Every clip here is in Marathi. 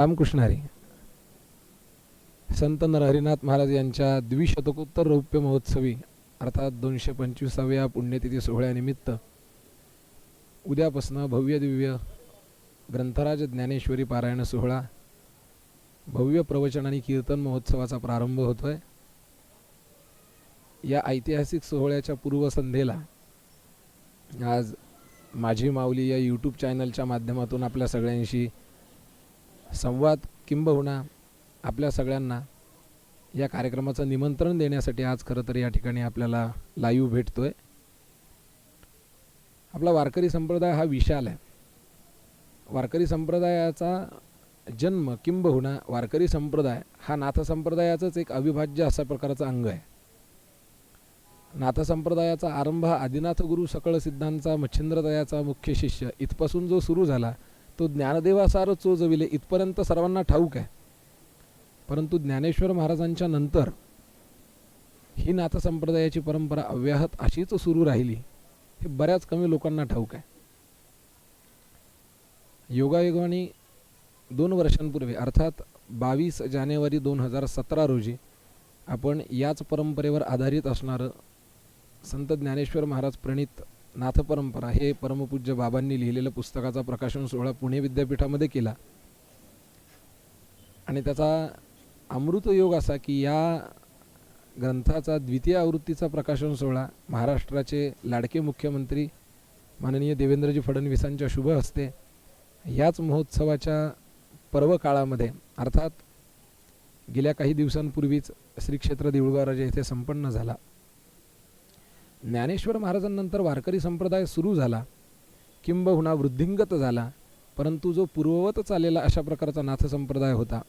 रामकृष्ण हरी. संत नरहरिनाथ महाराज यांच्या द्विशतकोत्तर रौप्य महोत्सवी अर्थात दोनशे पंचवीसाव्या पुण्यतिथी सोहळ्यानिमित्त उद्यापासनं भव्य दिव्य ग्रंथराज ज्ञानेश्वरी पारायण सोहळा भव्य प्रवचन आणि कीर्तन महोत्सवाचा प्रारंभ होतोय. या ऐतिहासिक सोहळ्याच्या पूर्वसंध्येला आज माझी माऊली या यूट्यूब चॅनलच्या माध्यमातून आपल्या सगळ्यांशी संवाद किंबहुना आपल्या सगळ्यांना या कार्यक्रमाचं निमंत्रण देण्यासाठी आज खरं तर या ठिकाणी आपल्याला लाईव्ह आहे आपला वारकरी संप्रदाय हा विशाल आहे. वारकरी संप्रदायाचा जन्म किंबहुना वारकरी संप्रदाय हा नाथसंप्रदायाचंच एक अविभाज्य असा प्रकारचं अंग आहे. नाथसंप्रदायाचा आरंभ हा आदिनाथ गुरु सकळ सिद्धांचा मच्छिंद्रदयाचा मुख्य शिष्य इथपासून जो सुरू झाला तो ज्ञानदेवासार चोजविले इथपर्यंत सर्वांना ठाऊक आहे. परंतु ज्ञानेश्वर महाराजांच्या नंतर ही नाथसंप्रदायाची परंपरा अव्याहत अशीच सुरू राहिली हे बऱ्याच कमी लोकांना ठाऊक आहे. योगायोगाने दोन वर्षांपूर्वी अर्थात बावीस जानेवारी दोन हजार सतरा रोजी आपण याच परंपरेवर आधारित असणारं संत ज्ञानेश्वर महाराज प्रणित नाथपरंपरा हे परमपूज्य बाबांनी लिहिलेलं पुस्तकाचा प्रकाशन सोहळा पुणे विद्यापीठामध्ये केला. आणि त्याचा अमृत योग असा की या ग्रंथाचा द्वितीय आवृत्तीचा प्रकाशन सोहळा महाराष्ट्राचे लाडके मुख्यमंत्री माननीय देवेंद्रजी फडणवीसांच्या शुभ हस्ते याच महोत्सवाच्या पर्व काळामध्ये अर्थात गेल्या काही दिवसांपूर्वीच श्री क्षेत्र देऊळगाव येथे संपन्न झाला. ज्ञानेश्वर महाराजांनंतर वारकरी संप्रदाय सुरू झाला. किंबहुना वृद्धिंगत झाला. परंतु जो पूर्ववत चाललेला अशा प्रकारचा नाथ संप्रदाय होता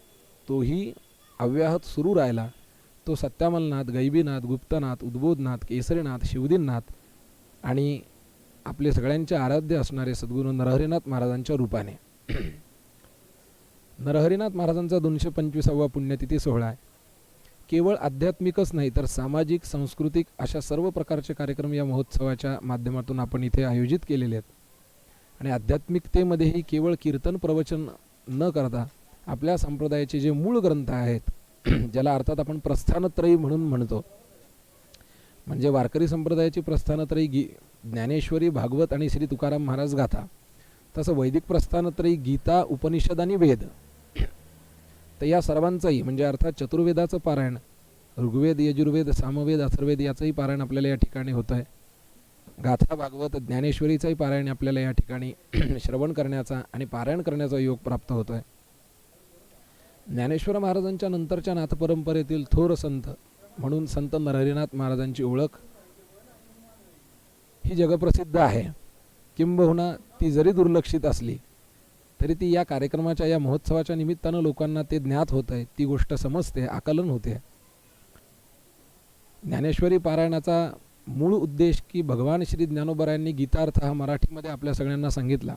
तोही अव्याहत सुरू राहिला. तो सत्यामलनाथ गैबीनाथ गुप्तनाथ उद्बोधनाथ केसरीनाथ शिवदीननाथ आणि आपले सगळ्यांचे आराध्य असणारे सद्गुरू नरहरिनाथ महाराजांच्या रूपाने. नरहरिनाथ महाराजांचा दोनशे पंचवीसावा पुण्यतिथी सोहळा आहे. केवळ आध्यात्मिकच नाही तर सामाजिक सांस्कृतिक अशा सर्व प्रकारचे कार्यक्रम या महोत्सवाच्या माध्यमातून आपण इथे आयोजित केलेले आहेत. आणि आध्यात्मिकतेमध्येही केवळ कीर्तन प्रवचन न करता आपल्या संप्रदायाचे जे मूळ ग्रंथ आहेत ज्याला अर्थात आपण प्रस्थानत्रयी म्हणून म्हणतो म्हणजे वारकरी संप्रदायाची प्रस्थानत्रयी गी ज्ञानेश्वरी भागवत आणि श्री तुकाराम महाराज गाथा तसं वैदिक प्रस्थानत्रयी गीता उपनिषद आणि वेद तर या सर्वांचंही म्हणजे अर्थात चतुर्वेदाचं पारायण ऋग्वेद यजुर्वेद सामवेद अथर्वेद याचंही पारायण आपल्याला या ठिकाणी होतं आहे. गाथा भागवत ज्ञानेश्वरीचंही पारायण आपल्याला या ठिकाणी श्रवण करण्याचा आणि पारायण करण्याचा योग प्राप्त होतो आहे. ज्ञानेश्वर महाराजांच्या नंतरच्या नाथपरंपरेतील थोर संत म्हणून संत नरहरिनाथ महाराजांची ओळख ही जगप्रसिद्ध आहे. किंबहुना ती जरी दुर्लक्षित असली तरी ती या कार्यक्रमाच्या या महोत्सवाच्या निमित्तानं लोकांना ते ज्ञात होत आहे ती गोष्ट समजते आकलन होते. ज्ञानेश्वरी पारायणाचा मूळ उद्देश की भगवान श्री ज्ञानोबरायांनी गीतार्थ हा मराठीमध्ये आपल्या सगळ्यांना सांगितला.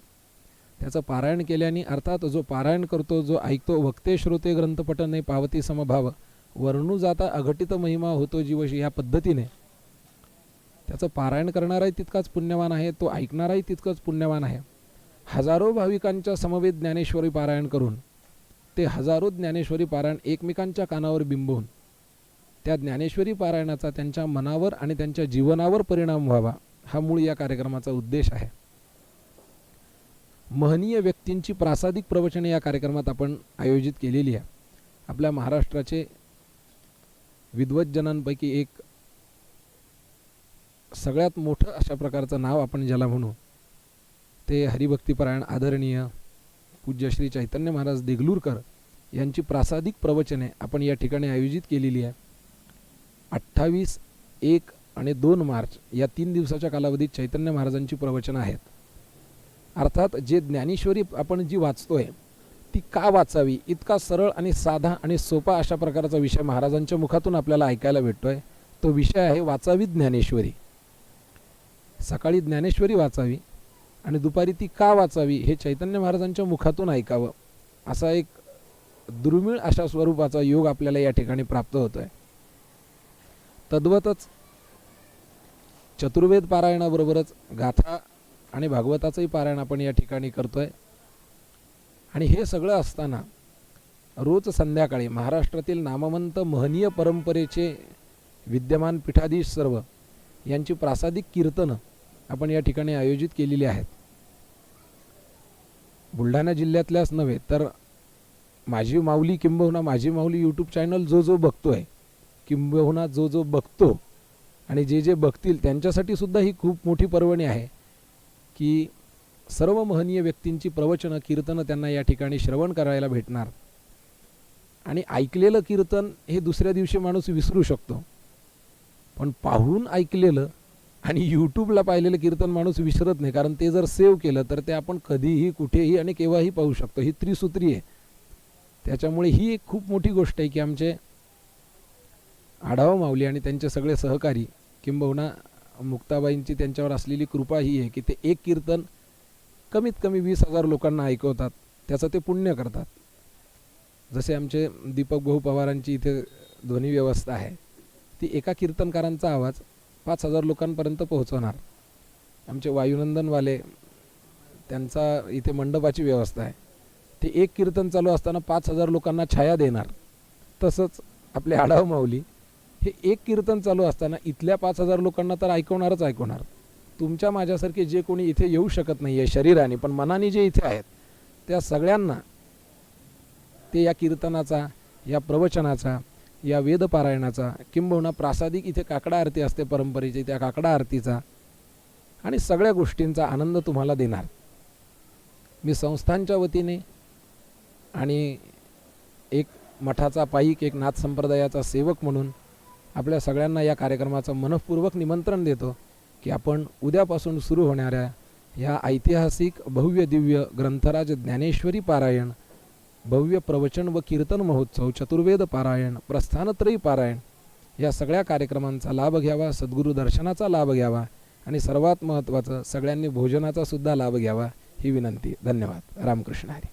त्याचं पारायण केल्याने अर्थात जो पारायण करतो जो ऐकतो वक्ते श्रोते ग्रंथपट नाही पावती समभाव वर्णू जाता अघटित महिमा होतो जीवशी या पद्धतीने. त्याचं पारायण करणाराही तितकाच पुण्यवान आहे तो ऐकणाराही तितकंच पुण्यवान आहे. हजारो भाविकांच्या समवेत ज्ञानेश्वरी पारायण करून ते हजारो ज्ञानेश्वरी पारायण एकमेकांच्या कानावर बिंबवून त्या ज्ञानेश्वरी पारायणाचा त्यांच्या मनावर आणि त्यांच्या जीवनावर परिणाम व्हावा हा मूळ या कार्यक्रमाचा उद्देश आहे. महनीय व्यक्तींची प्रासादिक प्रवचने या कार्यक्रमात आपण आयोजित केलेली आहे. आपल्या महाराष्ट्राचे विद्वज्जनांपैकी एक सगळ्यात मोठं अशा प्रकारचं नाव आपण ज्याला म्हणू ते हरिभक्तीपरायण आदरणीय पूज्य श्री चैतन्य महाराज देगलूरकर यांची प्रासादिक प्रवचने आपण या ठिकाणी आयोजित केलेली आहे. अठ्ठावीस एक आणि दोन मार्च या तीन दिवसाच्या कालावधीत चैतन्य महाराजांची प्रवचनं आहेत. अर्थात जे ज्ञानेश्वरी आपण जी वाचतोय ती का वाचावी इतका सरळ आणि साधा आणि सोपा अशा प्रकारचा विषय महाराजांच्या मुखातून आपल्याला ऐकायला भेटतोय तो विषय आहे वाचावी ज्ञानेश्वरी. सकाळी ज्ञानेश्वरी वाचावी आणि दुपारी ती का वाचावी हे चैतन्य महाराजांच्या मुखातून ऐकावं असा एक दुर्मिळ अशा स्वरूपाचा योग आपल्याला या ठिकाणी प्राप्त होतो आहे तद्वतच चतुर्वेद पारायणाबरोबरच गाथा आणि भागवताचंही पारायण आपण या ठिकाणी करतोय. आणि हे सगळं असताना रोज संध्याकाळी महाराष्ट्रातील नामवंत महनीय परंपरेचे विद्यमान पीठाधीश सर्व यांची प्रासादिक कीर्तनं आपण या ठिकाणी आयोजित केलेली आहेत. बुलढाणा जिल्ह्यातल्याच नव्हे तर माझी माऊली किंबहुना माझी माऊली यूट्यूब चॅनल जो जो बघतो आहे किंबहुना जो जो बघतो आणि जे जे बघतील त्यांच्यासाठी सुद्धा ही खूप मोठी पर्वणी आहे की सर्व महनीय व्यक्तींची प्रवचनं कीर्तनं त्यांना या ठिकाणी श्रवण करायला भेटणार. आणि ऐकलेलं कीर्तन हे दुसऱ्या दिवशी माणूस विसरू शकतो. पण पाहून ऐकलेलं आणि यूट्यूबला पाहिलेलं कीर्तन माणूस विसरत नाही कारण ते जर सेव्ह केलं तर ते आपण कधीही कुठेही आणि केव्हाही पाहू शकतो. ही त्रिसूत्री आहे. त्याच्यामुळे ही एक खूप मोठी गोष्ट आहे की आमचे आढावा माऊली आणि त्यांचे सगळे सहकारी किंबहुना मुक्ताबाईंची त्यांच्यावर असलेली कृपा ही आहे की ते एक कीर्तन कमीत कमी वीस हजार लोकांना ऐकवतात. त्याचं ते पुण्य करतात. जसे आमचे दीपक भाऊ पवारांची इथे ध्वनी व्यवस्था आहे. ती एका कीर्तनकारांचा आवाज पाच हजार लोकांपर्यंत पोहोचवणार. आमचे वायुनंदनवाले त्यांचा इथे मंडपाची व्यवस्था आहे. ते एक कीर्तन चालू असताना पाच हजार लोकांना छाया देणार. तसंच आपले आढाव माऊली हे एक कीर्तन चालू असताना इथल्या पाच हजार लोकांना तर ऐकवणारच ऐकवणार. तुमच्या माझ्यासारखे जे कोणी इथे येऊ शकत नाही आहे शरीराने पण मनाने जे इथे आहेत त्या सगळ्यांना ते या कीर्तनाचा या प्रवचनाचा या वेदपारायणाचा किंबहुना प्रासादिक इथे काकडा आरती असते परंपरेची त्या काकडा आरतीचा. आणि सगळ्या गोष्टींचा आनंद तुम्हाला देणार. मी संस्थांच्या वतीने आणि एक मठाचा पाईक एक नाथ संप्रदायाचा सेवक म्हणून आपल्या सगळ्यांना या कार्यक्रमाचं मनःपूर्वक निमंत्रण देतो की आपण उद्यापासून सुरू होणाऱ्या या ऐतिहासिक भव्य दिव्य ग्रंथराज ज्ञानेश्वरी पारायण भव्य प्रवचन व कीर्तन महोत्सव चतुर्वेद पारायण प्रस्थानत्रयी पारायण. या सगळ्या कार्यक्रमांचा लाभ घ्यावा सद्गुरू दर्शनाचा लाभ घ्यावा आणि सर्वात महत्त्वाचं सगळ्यांनी भोजनाचा सुद्धा लाभ घ्यावा ही विनंती. धन्यवाद. रामकृष्ण हरी.